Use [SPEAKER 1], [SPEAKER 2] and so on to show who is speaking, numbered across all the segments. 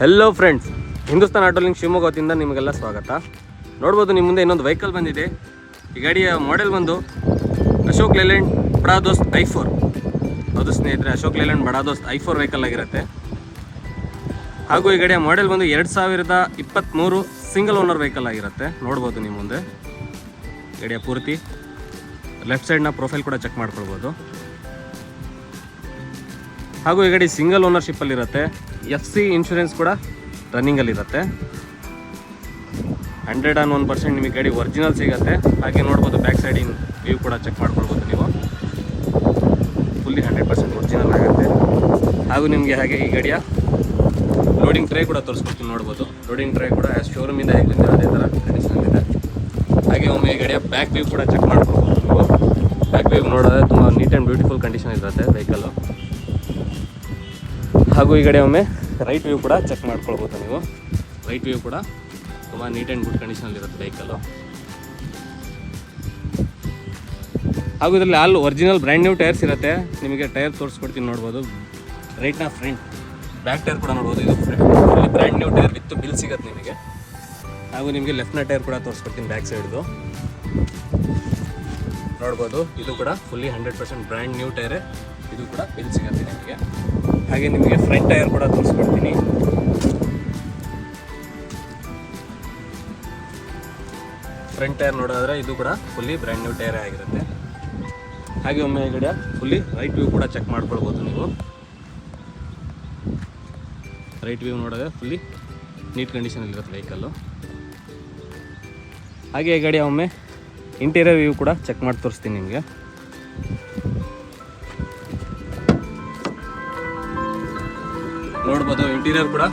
[SPEAKER 1] Hello friends Hindustan ಆಟೋಲಿಂಗ್ ಶಿವಮೊಗ್ಗದಿಂದ ನಿಮಗೆಲ್ಲ ಸ್ವಾಗತ. ನೋಡ್ಬೋದು ನಿಮ್ಮ ಮುಂದೆ ಇನ್ನೊಂದು ವೆಹಿಕಲ್ ಬಂದಿದೆ. ಈ ಗಾಡಿಯ ಮಾಡೆಲ್ ಬಂದು ಅಶೋಕ್ ಲೇಲ್ಯಾಂಡ್ ಬಡಾ ದೋಸ್ತ್ ಐ ಫೋರ್ ಹೌದು ಸ್ನೇಹಿತರೆ, ಅಶೋಕ್ ಲೇಲ್ಯಾಂಡ್ ಬಡಾ ದೋಸ್ತ್ ಐ ಫೋರ್ ವೆಹಿಕಲ್ ಆಗಿರುತ್ತೆ. ಹಾಗೂ ಈ ಗಾಡಿಯ ಮಾಡೆಲ್ ಬಂದು ಎರಡು ಸಾವಿರದ ಇಪ್ಪತ್ತ್ಮೂರು ಸಿಂಗಲ್ ಓನರ್ ವೆಹಿಕಲ್ ಆಗಿರುತ್ತೆ. ನೋಡ್ಬೋದು ನಿಮ್ಮ ಮುಂದೆ. ಗಾಡಿಯ ಪೂರ್ತಿ. ಲೆಫ್ಟ್ ಸೈಡ್ನ ಪ್ರೊಫೈಲ್ ಕೂಡ ಚೆಕ್ ಮಾಡ್ಕೊಳ್ಬೋದು. ಹಾಗೂ ಈ ಗಾಡಿ ಸಿಂಗಲ್ ಓನರ್ಶಿಪ್ಪಲ್ಲಿ ಇರುತ್ತೆ ಎಫ್ ಸಿ ಇನ್ಶೂರೆನ್ಸ್ ಕೂಡ ರನ್ನಿಂಗಲ್ಲಿರುತ್ತೆ ಹಂಡ್ರೆಡ್ ಆನ್ ಒನ್ ಪರ್ಸೆಂಟ್ ನಿಮಗೆ ಗಾಡಿ ಒರಿಜಿನಲ್ ಸಿಗುತ್ತೆ. ಹಾಗೆ ನೋಡ್ಬೋದು ಬ್ಯಾಕ್ ಸೈಡಿನ ವ್ಯೂ ಕೂಡ ಚೆಕ್ ಮಾಡ್ಕೊಳ್ಬೋದು ನೀವು. ಫುಲ್ಲಿ ಹಂಡ್ರೆಡ್ ಪರ್ಸೆಂಟ್ ಒರಿಜಿನಲ್ ಆಗುತ್ತೆ. ಹಾಗೂ ನಿಮಗೆ ಹಾಗೆ ಈ ಗಾಡಿಯ ಲೋಡಿಂಗ್ ಟ್ರೈ ಕೂಡ ತೋರಿಸ್ಕೊಡ್ತೀನಿ ನೋಡ್ಬೋದು. ಲೋಡಿಂಗ್ ಟ್ರೈ ಕೂಡ ಶೋರೂಮಿಂದ ಹೇಗೆ ಬಂದಿರೋ ಅದೇ ಥರ ಇದೆ. ಹಾಗೆ ಒಮ್ಮೆ ಈ ಗಾಡಿಯ ಬ್ಯಾಕ್ ವ್ಯೂ ಕೂಡ ಚೆಕ್ ಮಾಡ್ಕೊಳ್ಬೋದು ನೀವು. ಬ್ಯಾಕ್ ವ್ಯೂ ನೋಡಿದ್ರೆ ತುಂಬ ನೀಟ್ ಆ್ಯಂಡ್ ಬ್ಯೂಟಿಫುಲ್ ಕಂಡೀಷನ್ ಇರುತ್ತೆ ವೆಹಿಕಲ್ಲು ಹಾಗೂ ಈ ಕಡೆ ಒಮ್ಮೆ ರೈಟ್ ವ್ಯೂ ಕೂಡ ಚೆಕ್ ಮಾಡ್ಕೊಳ್ಬೋದು ನೀವು. ರೈಟ್ ವ್ಯೂ ಕೂಡ ತುಂಬ ನೀಟ್ ಆ್ಯಂಡ್ ಗುಡ್ ಕಂಡೀಷನಲ್ಲಿ ಇರುತ್ತೆ ವೆಹಿಕಲ್ಲು ಹಾಗೂ ಇದರಲ್ಲಿ all original brand new tyres ಇರುತ್ತೆ. ನಿಮಗೆ ಟೈರ್ ತೋರಿಸ್ಕೊಡ್ತೀನಿ ನೋಡ್ಬೋದು. ರೈಟ್ನ ಫ್ರಂಟ್ ಬ್ಯಾಕ್ ಟೈರ್ ಕೂಡ ನೋಡ್ಬೋದು. ಇದು front brand new tyre with bill ಸಿಗುತ್ತೆ ನಿಮಗೆ. ಹಾಗೂ ನಿಮಗೆ ಲೆಫ್ಟ್ನ ಟೈರ್ ಕೂಡ ತೋರಿಸ್ಕೊಡ್ತೀನಿ ಬ್ಯಾಕ್ ಸೈಡ್ದು ನೋಡ್ಬೋದು, ಇದು ಕೂಡ fully hundred percent brand new ಟೈರೇ ಇದು ಕೂಡ ಬಿಲ್ ಸಿಗುತ್ತೆ ನಿಮಗೆ. ಹಾಗೆ ನಿಮಗೆ ಫ್ರಂಟ್ ಟೈರ್ ಕೂಡ ತೋರಿಸ್ಕೊಡ್ತೀನಿ. ಫ್ರಂಟ್ ಟೈರ್ ನೋಡಿದ್ರೆ ಇದು ಕೂಡ ಫುಲ್ಲಿ ಬ್ರ್ಯಾಂಡ್ ನ್ಯೂ ಟೈರೇ ಆಗಿರುತ್ತೆ. ಹಾಗೆ ಒಮ್ಮೆ ಗಡಿಯ ಫುಲ್ಲಿ ರೈಟ್ ವ್ಯೂ ಕೂಡ ಚೆಕ್ ಮಾಡ್ಕೊಳ್ಬೋದು ನೀವು. ರೈಟ್ ವ್ಯೂ ನೋಡಿದ್ರೆ ಫುಲ್ಲಿ ನೀಟ್ ಕಂಡೀಷನಲ್ಲಿರುತ್ತೆ ವೆಹಿಕಲ್ಲು ಹಾಗೆ ಈ ಗಾಡಿ ಒಮ್ಮೆ ಇಂಟೀರಿಯರ್ ವ್ಯೂ ಕೂಡ ಚೆಕ್ ಮಾಡಿ ತೋರಿಸ್ತೀನಿ ನಿಮಗೆ. ನೋಡ್ಬೋದು ಇಂಟೀರಿಯರ್ ಕೂಡ.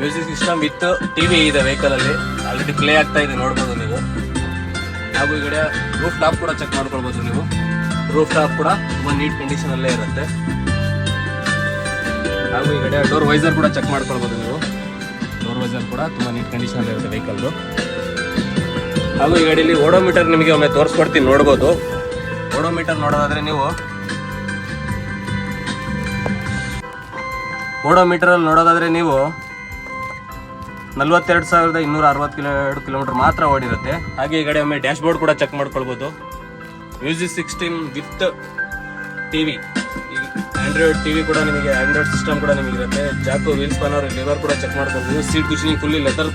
[SPEAKER 1] ಮ್ಯೂಸಿಕ್ ಸಿಸ್ಟಮ್ ವಿತ್ ಟಿವಿ ಇದೆ ವೆಹಿಕಲ್ ಅಲ್ಲಿ. ಆಲ್ರೆಡಿ ಪ್ಲೇ ಆಗ್ತಾ ಇದೆ, ನೋಡ್ಬೋದು ನೀವು. ಹಾಗೂ ಈ ಕಡೆ ರೂಫ್ ಟಾಪ್ ಕೂಡ ಚೆಕ್ ಮಾಡ್ಕೊಳ್ಬೋದು ನೀವು. ರೂಫ್ ಟಾಪ್ ಕೂಡ ತುಂಬಾ ನೀಟ್ ಕಂಡೀಷನ್ ಅಲ್ಲೇ ಇರುತ್ತೆ. ಹಾಗೂ ಈ ಕಡೆ ಡೋರ್ ವೈಸರ್ ಕೂಡ ಚೆಕ್ ಮಾಡ್ಕೊಳ್ಬೋದು ನೀವು. ಡೋರ್ ವೈಸರ್ ಕೂಡ ತುಂಬಾ ನೀಟ್ ಕಂಡೀಷನ್ ಅಲ್ಲೇ ಇರುತ್ತೆ ವೆಹಿಕಲ್ದು ಹಾಗೂ ಈ ಗಾಡಿಯಲ್ಲಿ ಓಡೋಮೀಟರ್ ನಿಮಗೆ ಒಮ್ಮೆ ತೋರಿಸ್ಕೊಡ್ತೀನಿ, ನೋಡ್ಬೋದು. ಓಡೋಮೀಟರ್ ನೋಡೋದಾದ್ರೆ ನೀವು ಓಡೋಮೀಟರ್ ಅಲ್ಲಿ ನೋಡೋದಾದ್ರೆ ನೀವು ನಲ್ವತ್ತೆರಡು ಸಾವಿರದ ಇನ್ನೂರ ಅರವತ್ತು ಕಿಲೋ ಎರಡು ಕಿಲೋಮೀಟ್ರ್ ಮಾತ್ರ ಓಡಿರುತ್ತೆ. ಹಾಗೆ ಈ ಕಡೆ ಒಮ್ಮೆ ಡ್ಯಾಶ್ ಬೋರ್ಡ್ ಕೂಡ ಚೆಕ್ ಮಾಡ್ಕೊಳ್ಬೋದು. Music sixteen with T V Android T V ಕೂಡ ನಿಮಗೆ ಆಂಡ್ರಾಯ್ಡ್ ಸಿಸ್ಟಮ್ ಕೂಡ ನಿಮಗೆ ಇರುತ್ತೆ ಜಾಕು ವೀಲ್ ಸ್ಪನ್ನರ್ ಲಿವರ್ ಕೂಡ ಚೆಕ್ ಮಾಡ್ಕೊಳ್ಬೋದು. Seat cushioning fully leather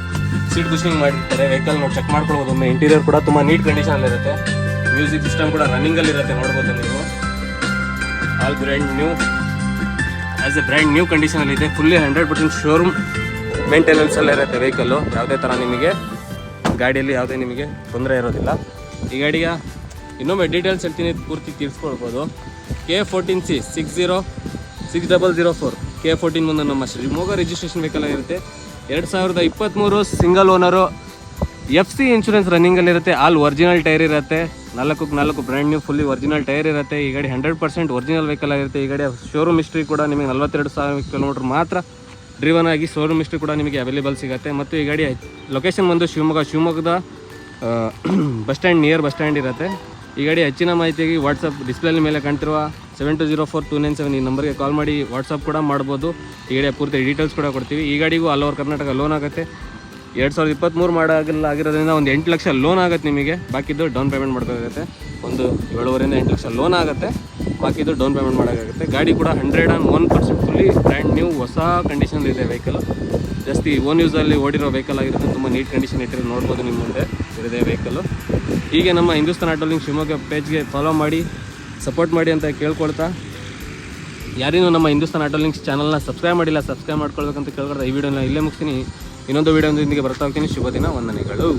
[SPEAKER 1] seat cushioning ಮಾಡಿರ್ತಾರೆ. ವೆಹಿಕಲ್ ನಾವು ಚೆಕ್ ಮಾಡ್ಕೊಳ್ಬೋದು. ಒಮ್ಮೆ ಇಂಟೀರಿಯರ್ ಕೂಡ ತುಂಬ ನೀಟ್ ಕಂಡೀಷನ್ ಇರುತ್ತೆ. ಮ್ಯೂಸಿಕ್ ಸಿಸ್ಟಮ್ ಕೂಡ ರನ್ನಿಂಗಲ್ಲಿರುತ್ತೆ ನೋಡ್ಬೋದು ನೀವು. All brand new as a brand new condition ಇದೆ fully hundred percent showroom maintenance ಎಲ್ಲ ಇರುತ್ತೆ ವೆಹಿಕಲ್ಲು ಯಾವುದೇ ಥರ ನಿಮಗೆ ಗಾಡಿಯಲ್ಲಿ ಯಾವುದೇ ನಿಮಗೆ ತೊಂದರೆ ಇರೋದಿಲ್ಲ. ಈ ಗಾಡಿಯ ಇನ್ನೊಮ್ಮೆ ಡೀಟೇಲ್ಸ್ ಹೇಳ್ತೀನಿ, ಪೂರ್ತಿ ತಿಳಿಸ್ಕೊಳ್ಬೋದು K fourteen C six zero six double zero four K fourteen ಮುಂದೆ ನಮ್ಮ ಶಿವಮೊಗ್ಗ ರಿಜಿಸ್ಟ್ರೇಷನ್ ವೆಹಿಕಲ್ ಆಗಿರುತ್ತೆ. ಎರಡು ಸಾವಿರದ ಇಪ್ಪತ್ತ್ಮೂರು single owner F C insurance ರನ್ನಿಂಗಲ್ಲಿರುತ್ತೆ all original tyre ಇರುತ್ತೆ. ನಾಲ್ಕು ನಾಲ್ಕು brand new fully original tyre ಇರುತ್ತೆ. ಈ ಗಾಡಿ ಹಂಡ್ರೆಡ್ ಪರ್ಸೆಂಟ್ ಒರಿಜಿನಲ್ ವೆಹಿಕಲ್ ಆಗಿರುತ್ತೆ. ಈ ಗಾಡಿ ಶೋರೂಮ್ ಹಿಸ್ಟ್ರಿ ಕೂಡ ನಿಮಗೆ ನಲ್ವತ್ತೆರಡು ಸಾವಿರ ಕಿಲೋಮೀಟ್ರ್ ಮಾತ್ರ ಡ್ರಿವನ್ ಆಗಿ ಶೋರೂಮ್ ಹಿಸ್ಟ್ರಿ ಕೂಡ ನಿಮಗೆ ಅವೈಲೇಬಲ್ ಸಿಗುತ್ತೆ. ಮತ್ತು ಈ ಗಾಡಿ ಲೊಕೇಶನ್ ಬಂದು ಶಿವಮೊಗ್ಗ. ಶಿವಮೊಗ್ಗದ bus stand near bus stand ಇರುತ್ತೆ. ಈ ಗಾಡಿ ಹೆಚ್ಚಿನ ಮಾಹಿತಿಗೆ ವಾಟ್ಸಪ್ ಡಿಸ್ಪ್ಲೇ ಮೇಲೆ ಕಾಣ್ತಿರುವ seven two zero four two nine seven ಈ ನಂಬರ್ಗೆ ಕಾಲ್ ಮಾಡಿ ವಾಟ್ಸಪ್ ಕೂಡ ಮಾಡ್ಬೋದು. ಈ ಗಾಡಿಯ ಪೂರ್ತಿ ಡೀಟೇಲ್ಸ್ ಕೂಡ ಕೊಡ್ತೀವಿ. ಈ ಗಾಡಿಗೂ ಆಲ್ ಓವರ್ ಕರ್ನಾಟಕ ಲೋನ್ ಆಗುತ್ತೆ. ಎರಡು ಸಾವಿರದ ಇಪ್ಪತ್ತ್ಮೂರು ಮಾಡಲ್ಲ ಆಗಿರೋದ್ರಿಂದ ಒಂದು ಎಂಟು ಲಕ್ಷ ಲೋನ್ ಆಗುತ್ತೆ ನಿಮಗೆ. ಬಾಕಿದ್ದು ಡೌನ್ ಪೇಮೆಂಟ್ ಮಾಡಬೇಕಾಗುತ್ತೆ. ಒಂದು ಏಳುವರೆಯಿಂದ ಎಂಟು ಲಕ್ಷ ಲೋನ್ ಆಗುತ್ತೆ. ಬಾಕಿದ್ದು ಡೌನ್ ಪೇಮೆಂಟ್ ಮಾಡೋಕ್ಕಾಗುತ್ತೆ. ಗಾಡಿ ಕೂಡ hundred and one percent fully brand new ಹೊಸ ಕಂಡೀಷನ್ ಇದೆ ವೆಹಿಕಲ್ ಜಾಸ್ತಿ ಓನ್ ಯೂಸಲ್ಲಿ ಓಡಿರೋ ವೆಹಿಕಲ್ ಆಗಿರುತ್ತೆ ತುಂಬ ನೀಟ್ ಕಂಡೀಷನ್ ಇಟ್ಟಿರೋ ನೋಡ್ಬೋದು ನಿಮ್ಮ ಮುಂದೆ. ಇರಿದೆ ವೆಹಿಕಲ್ಲು ಹೀಗೆ ನಮ್ಮ ಹಿಂದೂಸ್ತಾನ್ ಆಟೋಲಿಂಗ್ ಶಿವಮೊಗ್ಗ ಪೇಜ್ಗೆ ಫಾಲೋ ಮಾಡಿ ಸಪೋರ್ಟ್ ಮಾಡಿ ಅಂತ ಕೇಳ್ಕೊಳ್ತಾ. ಯಾರೇನು ನಮ್ಮ ಹಿಂದೂಸ್ತಾನ್ ಆಟೋಲಿಂಗ್ಸ್ ಚಾನಲ್ನ ಸಬ್ಸ್ಕ್ರೈಬ್ ಮಾಡಿಲ್ಲ ಸಬ್ಸ್ಕ್ರೈಬ್ ಮಾಡ್ಕೊಳ್ಬೇಕಂತ ಕೇಳ್ಕೊಳ್ತಾ ಈ ವಿಡಿಯೋನ ಇಲ್ಲೇ ಮುಗಿಸ್ತೀನಿ. ಇನ್ನೊಂದು ವಿಡಿಯೋದೊಂದಿಗೆ ಬರ್ತಾ ಹೋಗ್ತೀನಿ. ಶುಭ ದಿನ ವಂದನೆಗಳು.